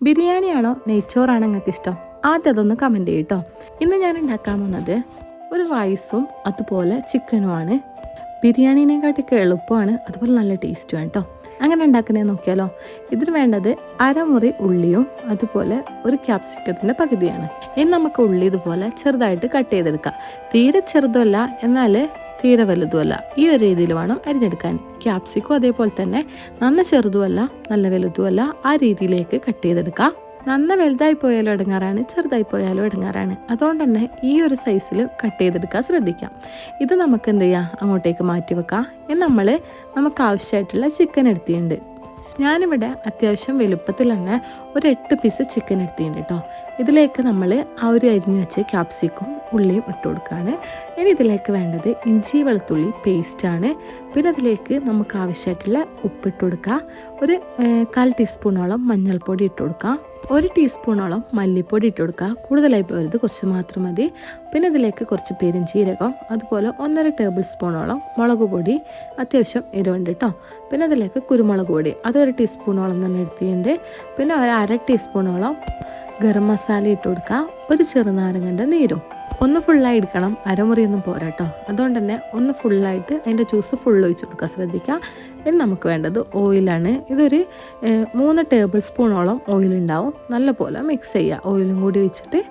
ബിരിയാണിയാണോ നെയ്ച്ചോറാണോ നിങ്ങൾക്ക് ഇഷ്ടം ആദ്യം അതൊന്ന് കമന്റ് ചെയ്യട്ടോ ഇന്ന് ഞാൻ ഉണ്ടാക്കാൻ പോകുന്നത് ഒരു റൈസും അതുപോലെ ചിക്കനുമാണ് ബിരിയാണിനെക്കാട്ടൊക്കെ എളുപ്പമാണ് അതുപോലെ നല്ല ടേസ്റ്റുമാണ് കേട്ടോ അങ്ങനെ ഉണ്ടാക്കുന്നത് നോക്കിയാലോ. ഇതിന് വേണ്ടത് അരമുറി ഉള്ളിയും അതുപോലെ ഒരു ക്യാപ്സിക്കത്തിന്റെ പകുതിയാണ്. ഇനി നമുക്ക് ഉള്ളി ഇതുപോലെ ചെറുതായിട്ട് കട്ട് ചെയ്തെടുക്കാം. തീരെ ചെറുതല്ല എന്നാൽ തീരെ വലുതുമല്ല. ഈ ഒരു രീതിയിൽ വേണം അരിഞ്ഞെടുക്കാൻ. ക്യാപ്സിക്കും അതേപോലെ തന്നെ നന്ന ചെറുതുമല്ല നല്ല വലുതുമല്ല ആ രീതിയിലേക്ക് കട്ട് ചെയ്തെടുക്കാം. നന്ന വലുതായി പോയാലും ഇടങ്ങാറാണ് ചെറുതായി പോയാലും ഇടങ്ങാറാണ്. അതുകൊണ്ട് തന്നെ ഈ ഒരു സൈസിൽ കട്ട് ചെയ്തെടുക്കാൻ ശ്രദ്ധിക്കാം. ഇത് നമുക്ക് എന്ത് ചെയ്യാം? അങ്ങോട്ടേക്ക് മാറ്റി വെക്കാം. ഇനി നമ്മൾ നമുക്ക് ആവശ്യമായിട്ടുള്ള ചിക്കൻ എടുത്തിട്ടുണ്ട്. ഞാനിവിടെ അത്യാവശ്യം വലുപ്പത്തിൽ തന്നെ ഒരു എട്ട് പീസ് ചിക്കൻ എടുത്തിട്ടുണ്ട് കേട്ടോ ഇതിലേക്ക് നമ്മൾ ആ ഒരു അരിഞ്ഞു വെച്ച് ക്യാപ്സിക്കും ഉള്ളിയും ഇട്ട് കൊടുക്കുകയാണ് ഇനി ഇതിലേക്ക് വേണ്ടത് ഇഞ്ചി വെളുത്തുള്ളി പേസ്റ്റാണ് പിന്നെ അതിലേക്ക് നമുക്ക് ആവശ്യമായിട്ടുള്ള ഉപ്പിട്ട് കൊടുക്കുക ഒരു കാൽ ടീസ്പൂണോളം മഞ്ഞൾപ്പൊടി ഇട്ട് കൊടുക്കുക ഒരു ടീസ്പൂണോളം മല്ലിപ്പൊടി ഇട്ട് കൊടുക്കുക കൂടുതലായി പോരുത് കുറച്ച് മാത്രം മതി. പിന്നെ ഇതിലേക്ക് കുറച്ച് പെരിഞ്ചീരകം അതുപോലെ ഒന്നര ടേബിൾ സ്പൂണോളം മുളക് പൊടി അത്യാവശ്യം എരിവുണ്ട് കേട്ടോ പിന്നെ അതിലേക്ക് കുരുമുളക് പൊടി അതൊരു ടീസ്പൂണോളം തന്നെ എടുത്തിട്ടുണ്ട്. പിന്നെ ഒരു അര ടീസ്പൂണോളം ഗരം മസാല ഇട്ട് കൊടുക്കുക ഒരു ചെറുനാരങ്ങന്റെ നീരും. ഒന്ന് ഫുള്ളായി എടുക്കണം. അരമുറിയൊന്നും പോരാ കേട്ടോ അതുകൊണ്ട് തന്നെ ഒന്ന് ഫുള്ളായിട്ട് അതിന്റെ ജ്യൂസ് ഫുൾ ഒഴിച്ച് കൊടുക്കുക. ശ്രദ്ധിക്കുക. ഇനി നമുക്ക് വേണ്ടത് ഓയിലാണ് ഇതൊരു മൂന്ന് ടേബിൾ സ്പൂണോളം ഓയിലുണ്ടാവും നല്ല പോലെ മിക്സ് ചെയ്യുക ഓയിലും കൂടി ഒഴിച്ചിട്ട്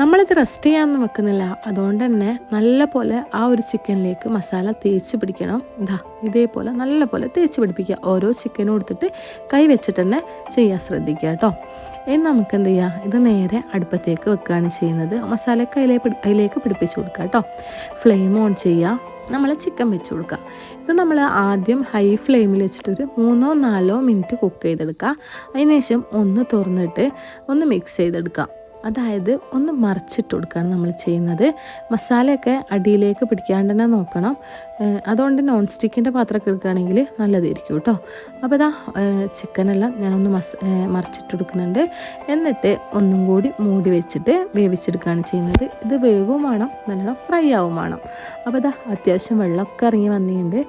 നമ്മളിത് റെസ്റ്റ് ചെയ്യാനൊന്നും വെക്കുന്നില്ല. അതുകൊണ്ട് തന്നെ നല്ല പോലെ ആ ഒരു ചിക്കനിലേക്ക് മസാല തേച്ച് പിടിക്കണം. ഇതാ ഇതേപോലെ നല്ല പോലെ തേച്ച് പിടിപ്പിക്കുക. ഓരോ ചിക്കനും എടുത്തിട്ട് കൈ വെച്ചിട്ട് തന്നെ ചെയ്യാൻ ശ്രദ്ധിക്കുക കേട്ടോ ഇനി നമുക്ക് എന്ത് ചെയ്യാം? ഇത് നേരെ അടുപ്പത്തേക്ക് വെക്കുകയാണ് ചെയ്യുന്നത്. മസാലയൊക്കെ അതിലേക്ക് അതിലേക്ക് പിടിപ്പിച്ച് കൊടുക്കുക കേട്ടോ. ഫ്ലെയിം ഓൺ ചെയ്യുക. നമ്മൾ ചിക്കൻ വെച്ച് കൊടുക്കുക. ഇത് നമ്മൾ ആദ്യം ഹൈ ഫ്ലെയിമിൽ വെച്ചിട്ടൊരു മൂന്നോ നാലോ മിനിറ്റ് കുക്ക് ചെയ്തെടുക്കുക. അതിനുശേഷം ഒന്ന് തുറന്നിട്ട് ഒന്ന് മിക്സ് ചെയ്തെടുക്കുക. അതായത് ഒന്ന് മറിച്ചിട്ട് കൊടുക്കുകയാണ് നമ്മൾ ചെയ്യുന്നത്. മസാലയൊക്കെ അടിയിലേക്ക് പിടിക്കാണ്ട് തന്നെ നോക്കണം. അതുകൊണ്ട് നോൺ സ്റ്റിക്കിന്റെ പാത്രമൊക്കെ എടുക്കുകയാണെങ്കിൽ നല്ലതായിരിക്കും കേട്ടോ. അപ്പോൾ ഇതാ ചിക്കനെല്ലാം ഞാനൊന്ന് മസ് മറിച്ചിട്ട് കൊടുക്കുന്നുണ്ട്. എന്നിട്ട് ഒന്നും കൂടി മൂടി വെച്ചിട്ട് വേവിച്ചെടുക്കുകയാണ് ചെയ്യുന്നത്. ഇത് വേവും വേണം നല്ലോണം ഫ്രൈ ആവും വേണം. അപ്പോൾ ഇതാ അത്യാവശ്യം വെള്ളമൊക്കെ ഇറങ്ങി വന്നിട്ടുണ്ട്.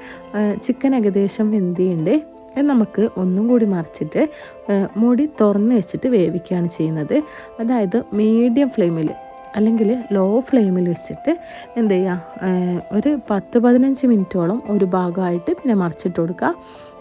ചിക്കൻ ഏകദേശം വെന്തിയുണ്ട് നമുക്ക് ഒന്നും കൂടി മറിച്ചിട്ട് മുടി തുറന്ന് വെച്ചിട്ട് വേവിക്കുകയാണ് ചെയ്യുന്നത്. അതായത് മീഡിയം ഫ്ലെയിമിൽ അല്ലെങ്കിൽ ലോ ഫ്ലെയിമിൽ വെച്ചിട്ട് എന്ത് ചെയ്യുക ഒരു പത്ത് പതിനഞ്ച് മിനിറ്റോളം ഒരു ഭാഗമായിട്ട് പിന്നെ മറിച്ചിട്ട് കൊടുക്കുക.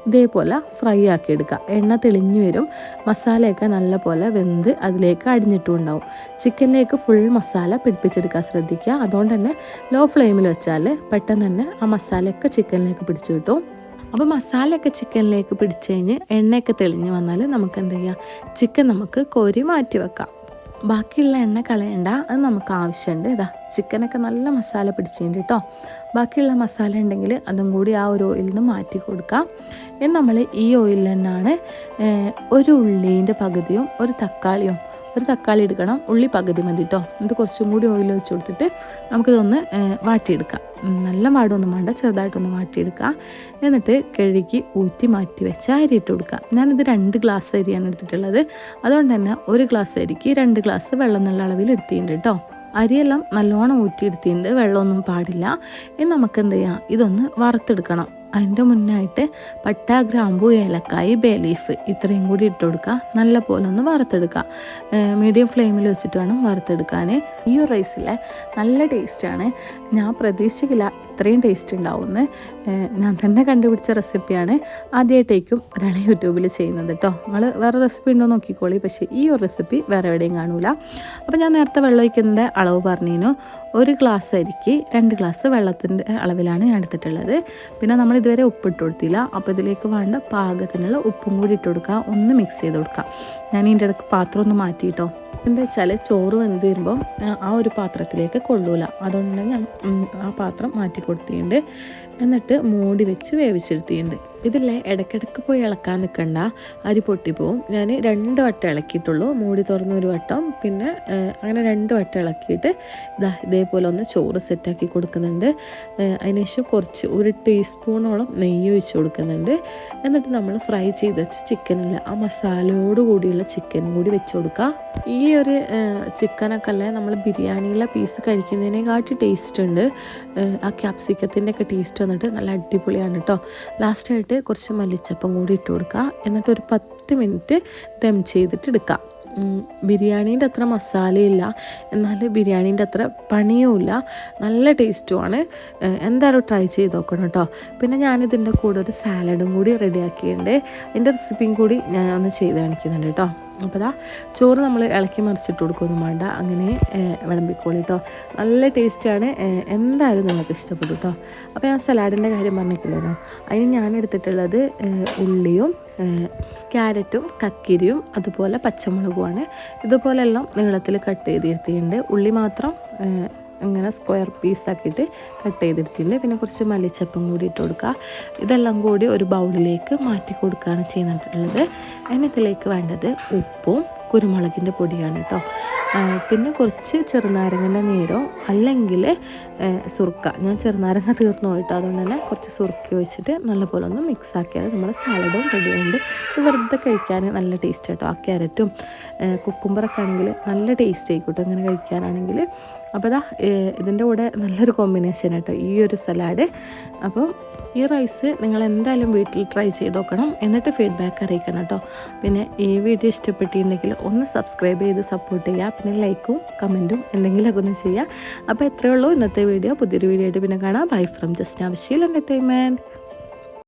ഇതേപോലെ ഫ്രൈ ആക്കി എടുക്കുക. എണ്ണ തെളിഞ്ഞു വരും. മസാലയൊക്കെ നല്ല പോലെ വെന്ത് അതിലേക്ക് അടിഞ്ഞിട്ടും ഉണ്ടാവും ചിക്കനിലേക്ക് ഫുൾ മസാല പിടിപ്പിച്ചെടുക്കാൻ ശ്രദ്ധിക്കുക. അതുകൊണ്ട് തന്നെ ലോ ഫ്ലെയിമിൽ വെച്ചാൽ പെട്ടെന്ന് തന്നെ ആ മസാലയൊക്കെ ചിക്കനിലേക്ക് പിടിച്ചു കിട്ടും. അപ്പോൾ മസാലയൊക്കെ ചിക്കനിലേക്ക് പിടിച്ച് കഴിഞ്ഞ് എണ്ണയൊക്കെ തെളിഞ്ഞ് വന്നാൽ നമുക്ക് എന്ത് ചെയ്യാം? ചിക്കൻ നമുക്ക് കോരി മാറ്റി വെക്കാം. ബാക്കിയുള്ള എണ്ണ കളയണ്ട. അത് നമുക്ക് ആവശ്യമുണ്ട് ഇതാ ചിക്കനൊക്കെ നല്ല മസാല പിടിച്ചിട്ടുണ്ട് കേട്ടോ ബാക്കിയുള്ള മസാല ഉണ്ടെങ്കിൽ അതും കൂടി ആ ഒരു ഓയിലിൽ നിന്ന് മാറ്റി കൊടുക്കാം. ഇനി നമ്മൾ ഈ ഓയിലിൽ തന്നെയാണ് ഒരു ഉള്ളീന്റെ പകുതിയും ഒരു തക്കാളിയും ഒരു തക്കാളി എടുക്കണം ഉള്ളി പകുതി മതി കേട്ടോ എന്നിട്ട് കുറച്ചും കൂടി ഓയിൽ വെച്ച് കൊടുത്തിട്ട് നമുക്കിതൊന്ന് വാട്ടിയെടുക്കാം. നല്ല വാടൊന്നും വേണ്ട ചെറുതായിട്ടൊന്ന് വാട്ടിയെടുക്കുക എന്നിട്ട് കഴുകി ഊറ്റി മാറ്റി വെച്ച് അരി ഇട്ട് കൊടുക്കുക ഞാനിത് രണ്ട് ഗ്ലാസ് അരിയാണ് എടുത്തിട്ടുള്ളത്. അതുകൊണ്ട് തന്നെ ഒരു ഗ്ലാസ് അരിക്ക് രണ്ട് ഗ്ലാസ് വെള്ളം എന്നുള്ള അളവിൽ എടുത്തിട്ടുണ്ട് കേട്ടോ അരിയെല്ലാം നല്ലോണം ഊറ്റിയെടുത്തിട്ടുണ്ട് വെള്ളമൊന്നും പാടില്ല. ഇനി നമുക്ക് എന്ത് ചെയ്യാം ഇതൊന്ന് വറുത്തെടുക്കണം. അതിന്റെ മുന്നായിട്ട് പട്ട ഗ്രാമ്പു ഏലക്കായ് ബേ ലീഫ് ഇത്രയും കൂടി ഇട്ട് കൊടുക്കുക. നല്ല പോലെ ഒന്ന് വറുത്തെടുക്കുക. മീഡിയം ഫ്ലെയിമിൽ വെച്ചിട്ട് വേണം വറുത്തെടുക്കാൻ. ഈ റൈസിലെ നല്ല ടേസ്റ്റാണ്. ഞാൻ പ്രതീക്ഷിക്കില്ല ഇത്രയും ടേസ്റ്റ് ഉണ്ടാവുമെന്ന്. ഞാൻ തന്നെ കണ്ടുപിടിച്ച റെസിപ്പിയാണ് ആദ്യമായിട്ടേക്കും ഒരാൾ യൂട്യൂബിൽ ചെയ്യുന്നത് കേട്ടോ. നിങ്ങൾ വേറെ റെസിപ്പി ഉണ്ടോ നോക്കിക്കോളി. പക്ഷേ ഈ ഒരു റെസിപ്പി വേറെ എവിടെയും കാണൂല. അപ്പോൾ ഞാൻ നേരത്തെ വെള്ളം ഒഴിക്കുന്നതിന്റെ അളവ് പറഞ്ഞതിനു ഒരു ഗ്ലാസ് അരിക്ക് രണ്ട് ഗ്ലാസ് വെള്ളത്തിന്റെ അളവിലാണ് ഞാൻ എടുത്തിട്ടുള്ളത്. പിന്നെ നമ്മൾ ഇതുവരെ ഉപ്പിട്ട് കൊടുത്തില്ല. അപ്പോൾ ഇതിലേക്ക് വേണ്ട പാകത്തിനുള്ള ഉപ്പും കൂടി ഇട്ട് കൊടുക്കുക ഒന്ന് മിക്സ് ചെയ്ത് കൊടുക്കുക ഞാൻ ഇതിന്റെ ഇടയ്ക്ക് പാത്രം ഒന്ന് മാറ്റിയിട്ടോ എന്താ വെച്ചാൽ ചോറ് വെന്ത് വരുമ്പോൾ ആ ഒരു പാത്രത്തിലേക്ക് കൊള്ളൂല. അതുകൊണ്ട് ഞാൻ ആ പാത്രം മാറ്റി കൊടുത്തിട്ടുണ്ട്. എന്നിട്ട് മൂടി വെച്ച് വേവിച്ചെടുത്തിട്ടുണ്ട്. ഇതില്ലേ ഇടയ്ക്കിടയ്ക്ക് പോയി ഇളക്കാൻ നിൽക്കണ്ട അരി പൊട്ടിപ്പോവും. ഞാൻ രണ്ട് വട്ടം ഇളക്കിയിട്ടുള്ളൂ. മൂടി തുറന്ന് ഒരു വട്ടം. പിന്നെ അങ്ങനെ രണ്ട് വട്ടം ഇളക്കിയിട്ട് ഇതാ ഇതേപോലെ ഒന്ന് ചോറ് സെറ്റാക്കി കൊടുക്കുന്നുണ്ട്. അതിനുശേഷം കുറച്ച് ഒരു ടീസ്പൂണോളം നെയ്യ് ഒഴിച്ച് കൊടുക്കുന്നുണ്ട്. എന്നിട്ട് നമ്മൾ ഫ്രൈ ചെയ്ത് വെച്ച ചിക്കനില്ല. ആ മസാലയോട് കൂടിയുള്ള ചിക്കൻ കൂടി വെച്ച് കൊടുക്കുക ഈ ഒരു ചിക്കനൊക്കെ അല്ലേ നമ്മൾ ബിരിയാണിയിലെ പീസ് കഴിക്കുന്നതിനെക്കാട്ടി ടേസ്റ്റ് ഉണ്ട്. ആ ക്യാപ്സിക്കത്തിന്റെ ഒക്കെ ടേസ്റ്റ് വന്നിട്ട് നല്ല അടിപൊളിയാണ് കേട്ടോ ലാസ്റ്റായിട്ട് കുറച്ച് മല്ലിച്ചപ്പം കൂടി ഇട്ട് കൊടുക്കുക എന്നിട്ട് ഒരു പത്ത് മിനിറ്റ് ദം ചെയ്തിട്ട് എടുക്കുക ബിരിയാണീന്റെ അത്ര മസാലയില്ല. എന്നാൽ ബിരിയാണീന്റെ അത്ര പണിയുമില്ല. നല്ല ടേസ്റ്റുമാണ്. എന്തായാലും ട്രൈ ചെയ്ത് നോക്കണം കേട്ടോ. പിന്നെ ഞാനിതിന്റെ കൂടെ ഒരു സാലഡും കൂടി റെഡിയാക്കിയിട്ടുണ്ട്. അതിന്റെ റെസിപ്പിയും കൂടി ഞാൻ ഒന്ന് ചെയ്ത് കാണിക്കുന്നുണ്ട് കേട്ടോ. അപ്പോൾ ദാ ചോറ് നമ്മൾ ഇളക്കി മറിച്ചിട്ട് കൊടുക്കൊന്നും വേണ്ട. അങ്ങനെ വിളമ്പിക്കോളി കേട്ടോ. നല്ല ടേസ്റ്റാണ്. എന്തായാലും നിങ്ങൾക്ക് ഇഷ്ടപ്പെടും കേട്ടോ. അപ്പോൾ ഞാൻ സലാഡിന്റെ കാര്യം പറഞ്ഞിട്ടില്ലേനോ അതിന് ഞാൻ എടുത്തിട്ടുള്ളത് ഉള്ളിയും ക്യാരറ്റും കക്കിരിയും അതുപോലെ പച്ചമുളകുമാണ്. ഇതുപോലെല്ലാം നീളത്തിൽ കട്ട് ചെയ്തിരുത്തിയിട്ടുണ്ട് ഉള്ളി മാത്രം ഇങ്ങനെ സ്ക്വയർ പീസാക്കിയിട്ട് കട്ട് ചെയ്തെടുത്തിട്ടുണ്ട് പിന്നെ കുറച്ച് മല്ലിച്ചപ്പും കൂടി ഇട്ട് കൊടുക്കുക. ഇതെല്ലാം കൂടി ഒരു ബൗളിലേക്ക് മാറ്റി കൊടുക്കുകയാണ് ചെയ്യുന്നിട്ടുള്ളത് അതിനകത്തിലേക്ക് വേണ്ടത് ഉപ്പും കുരുമുളകിന്റെ പൊടിയാണ് കേട്ടോ. പിന്നെ കുറച്ച് ചെറുനാരങ്ങന്റെ നീരോ അല്ലെങ്കിൽ സുർക്ക. ഞാൻ ചെറുനാരങ്ങ തീർന്നു പോയിട്ട് അതുകൊണ്ട് തന്നെ കുറച്ച് സുർക്ക ഒഴിച്ചിട്ട് നല്ലപോലെ ഒന്ന് മിക്സ് ആക്കിയാൽ നമ്മുടെ സാലഡും റെഡി ആയിട്ടുണ്ട്. ഇത് വെറുതെ കഴിക്കാൻ നല്ല ടേസ്റ്റ് കേട്ടോ ആ ക്യാരറ്റും കുക്കുംബറൊക്കെ ആണെങ്കിൽ നല്ല ടേസ്റ്റ് ആയിക്കോട്ടെ അങ്ങനെ കഴിക്കാനാണെങ്കിൽ. അപ്പോൾ ഇതാ ഇതിന്റെ കൂടെ നല്ലൊരു കോമ്പിനേഷൻ കേട്ടോ ഈ ഒരു സലാഡ് അപ്പം ഈ റൈസ് നിങ്ങൾ എന്തായാലും വീട്ടിൽ ട്രൈ ചെയ്ത് നോക്കണം. എന്നിട്ട് ഫീഡ്ബാക്ക് അറിയിക്കണം കേട്ടോ. പിന്നെ ഈ വീഡിയോ ഇഷ്ടപ്പെട്ടിട്ടുണ്ടെങ്കിൽ ഒന്ന് സബ്സ്ക്രൈബ് ചെയ്ത് സപ്പോർട്ട് ചെയ്യുക. പിന്നെ ലൈക്കും കമന്റും എന്തെങ്കിലുമൊക്കെ ഒന്ന് ചെയ്യുക. അപ്പോൾ എത്രയേ ഉള്ളൂ. ഇന്നത്തെ വീഡിയോ പുതിയൊരു വീഡിയോ ആയിട്ട് പിന്നെ കാണാം. ബൈ ഫ്രം ജസ്റ്റ് ആവശ്യം എന്റർടൈൻമെന്റ്